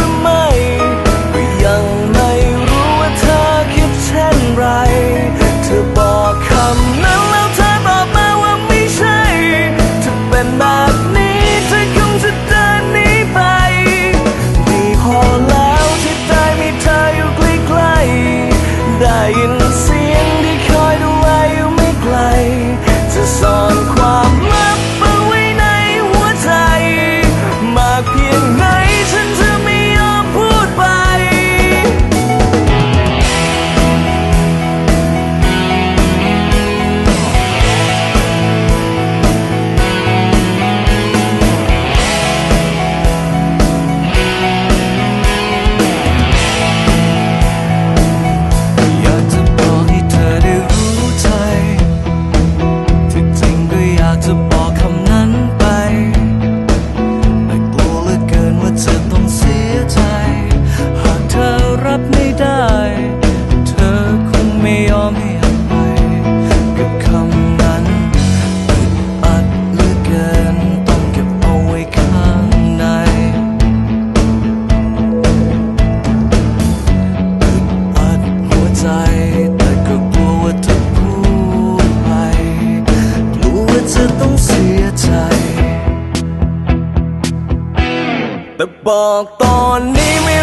ือ ไม่ก็ยังไม่ เธอคงไม่ยอมให้อภัยกับคำนั้นอึดอัดเหลือเกินต้องเก็บเอาไว้ข้างในอึดอัดหัวใจ แต่ก็กลัวว่าจะพูดไปกลัวว่าจะต้องเสียใจ แต่บอกตอนนี้ไม่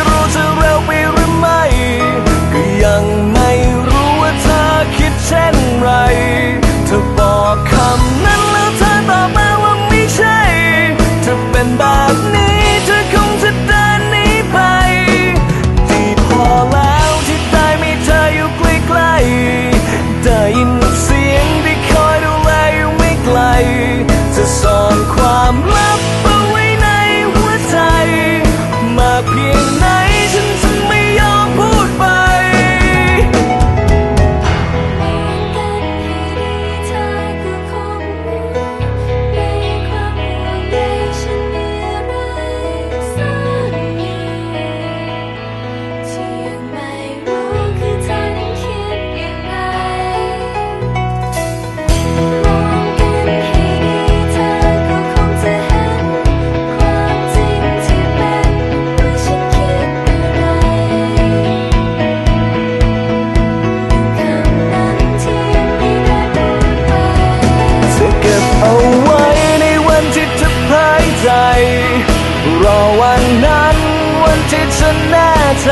ที่ฉันแน่ใจ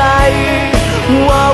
ว่า